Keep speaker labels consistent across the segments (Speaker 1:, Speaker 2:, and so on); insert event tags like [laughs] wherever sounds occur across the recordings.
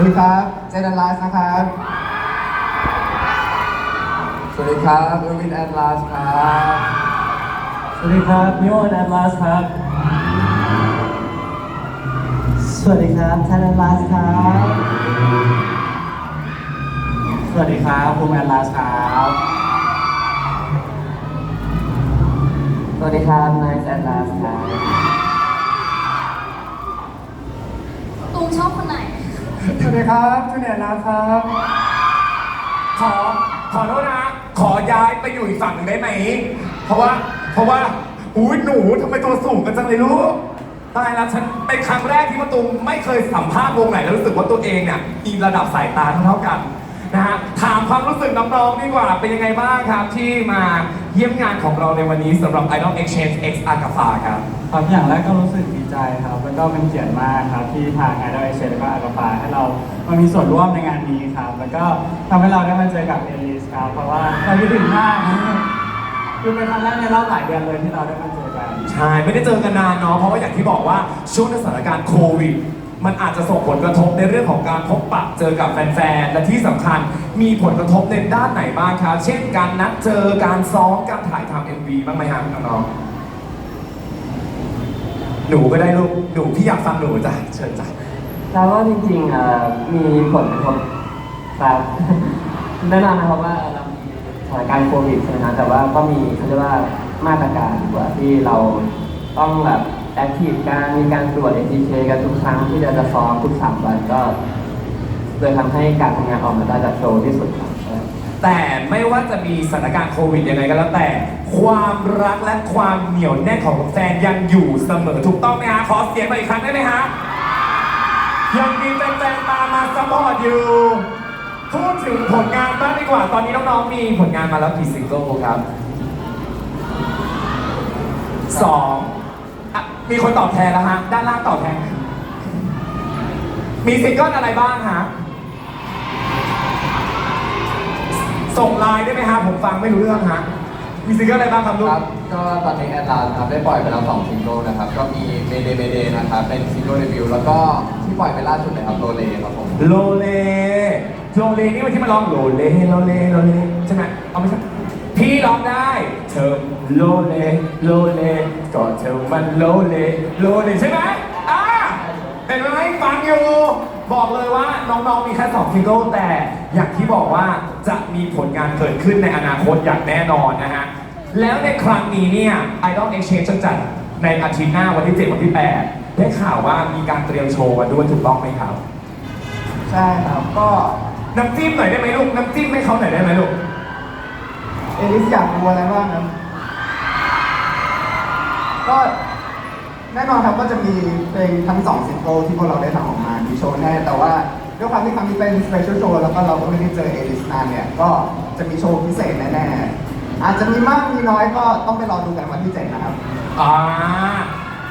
Speaker 1: วัสดีครับ เจนลาสนะครับ
Speaker 2: สวัสดีครับเอวินแอดลาสครับ
Speaker 3: สวัสดีครับมิโอแอนลาสครับ สวัสดีครับทันแอนลาสครับ สวัสดีครับภูมิแอนลาสครับ
Speaker 2: สวัสดีครับนายแอดลาสครับ
Speaker 4: ตูมชอบคนไหน
Speaker 1: ส วัสดีครับจูเนียร์นะครับ
Speaker 5: ขอขอโทษนะ ขอย้ายไปอยู่อีกฝั่งหนึ่งได้ไหม เพราะว่า เพราะว่า อุ้ยหนูทำไมตัวสูงกันจังเลยลูกตายแล้วฉันเป็นครั้งแรกที่มาตูมไม่เคยสัมภาษณ์วงไหนแล้วรู้สึกว่าตัวเองเนี่ยมีระดับสายตาเท่าๆกัน นะฮะถามความรู้สึกน้องๆดีกว่าเป็นยังไงบ้างครับ ที่มาเยี่ยมงานของเราในวันนี้สำหรับ Idol Exchange X a g a f a ครับ
Speaker 3: ครับอย่างแรกก็รู้สึกดีใจครับ แล้วก็เป็นเกียรติมากครับที่ทางไอดอลเอเชียแล้วก็อากาฟาให้เรามามีส่วนร่วมในงานนี้ครับ แล้วก็ทำให้เราได้มาเจอกับเอลิสครับ เพราะว่าเราคิดถึงมากคือเป็นครั้งแรกในรอบหลายเดือนเลยที่เราได้มาเจอกัน
Speaker 5: ใช่ ไม่ได้เจอกันนานเนาะเพราะว่าอย่างที่บอกว่าช่วงสถานการณ์โควิด มันอาจจะส่งผลกระทบในเรื่องของการพบปะเจอกับแฟนๆ และที่สำคัญมีผลกระทบในด้านไหนบ้างครับ เช่นการนัดเจอ การซ้อม การถ่ายทำเอ็มวีบ้างไหมครับน้องๆหนูก็ได้ลูก หนูพี่อยากฟังหนูจ้ะ เชิญจ้ะ
Speaker 2: เราว่าจริงๆมีผลกระทบครับแน่นอนนะครับว่าเรามีสถานการณ์โควิดใช่ไหมนะแต่ว่าก็มีเขาเรียกว่ามาตรการดีกว่าที่เราต้องแบบ แอคทีฟการมีการตรวจ ATK กันทุกครั้งที่เราจะซ้อมทุกสามวันก็เลยทำให้การทำงานออกมาได้จากโชว์ที่สุดครับ
Speaker 5: แต่ไม่ว่าจะมีสถานการณ์โควิดยังไงก็แล้วแต่ ความรักและความเหนียวแน่นของแฟนยังอยู่เสมอถูกต้องไหมฮะขอเสียงหน่อยอีกครั้งได้ไหมฮะยังมีแฟนๆตามมาซัพพอร์ตอยู่พูดถึงผลงานบ้างดีกว่า ตอนนี้น้องๆมีผลงานมาแล้วกี่ซิงเกิลครับสอง มีคนตอบแทนแล้วฮะ ด้านล่างตอบแทน มีซิงเกิลอะไรบ้างฮะ ส่งไลน์ได้ไหมฮะ ผมฟังไม่รู้เรื่องฮะ มีซิงเกิลอะไรบ้างครับลู
Speaker 2: ค
Speaker 5: ก
Speaker 2: รับก็ตอนนี้แอดลาสครับได้ปล่อยไปแล้ว2ซิงเกิลนะครับ ก็มีเมเดเมเดนะครับเป็นซิงเกิลเดบิวต์แล้วก็ที่ปล่อยไปล่าสุดเลยครับโรเลครับผม
Speaker 5: โลเล โลเลนี่มันที่มันร้องโลเล โลเล โลเล ใช่ไหมเอาไม่ใช่ พี่ร้องได้ เธอโลเลโลเลก็เธอมันโลเลโลเลใช่ไหมอ่าเห็นไหมฟังอยู่บอกเลยว่าน้องๆมีแค่สองซิงเกิลแต่อย่างที่บอกว่าจะมีผลงานเกิดขึ้นในอนาคตอย่างแน่นอนนะฮะแล้วในครั้งนี้เนี่ย Idol Exchange จะจัดในอาทิตย์หน้าวันที่ 7 วันที่ 8 ได้ข่าวว่ามีการเตรียมโชว์กันด้วยถูกต้องไหมครับ
Speaker 1: ใช่ครับก็
Speaker 5: น้ำจิ้มหน่อยได้ไหมลูกน้ำจิ้มให้เขาหน่อยได้ไหมลูก
Speaker 1: เอลิสอยากรู้อะไรบ้างครับก็แน่นอนครับก็จะมีเพลงทั้งสองซิงเกิลที่พวกเราได้ทำออกมามีโชว์แน่แต่ว่าด้วยความที่ครั้งนี้เป็นสเปเชียลโชว์แล้วก็เราก็ไม่ได้เจอเอลิสนานเนี่ย ก็จะมีโชว์พิเศษแน่ๆอาจจะมีมากมีน้อยก็ต้องไปรอดูกันวันที่เจ็ดนะครับ
Speaker 5: อ่า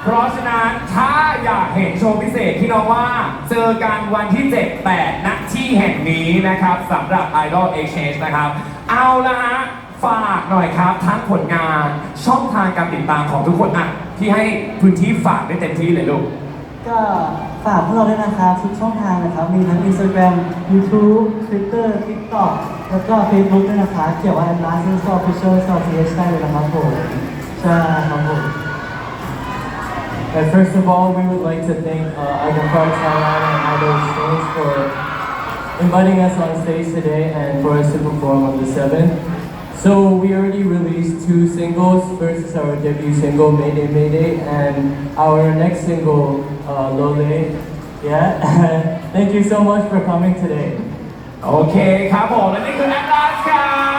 Speaker 5: เพราะฉะนั้นถ้าอยากเห็นโชว์พิเศษที่น้องว่าเจอกันวันที่ 7 8ณที่แห่งนี้นะครับสำหรับ Idol Exchange นะครับ เอาละฮะ ฝากหน่อยครับทั้งผลงานช่องทางการติดตามของทุกคนอะที่ให้พื้นที่ฝากได้เต็มที่เลยลูก
Speaker 3: ก็ฝากพวกเราด้วยนะครับทุกช่องทางนะครับ มีทั้ง Instagram YouTube Twitter TikTok แล้วก็ Facebook ด้วยนะครับเกี่ยวกับ Atlas Install Official Install TH ได้เลยนะครับผมใช่ครับผม
Speaker 6: And first of all, we would like to thank uh, Agafar Thailand and Idol Exchange for inviting us on stage today and for us to perform on the 7th. So we already released two singles. First is our debut single, Mayday Mayday, and our next single, uh, Lole. Yeah, [laughs] thank you so much for coming today.
Speaker 5: โอเคครับผมและนี่คือแอดลาสครับ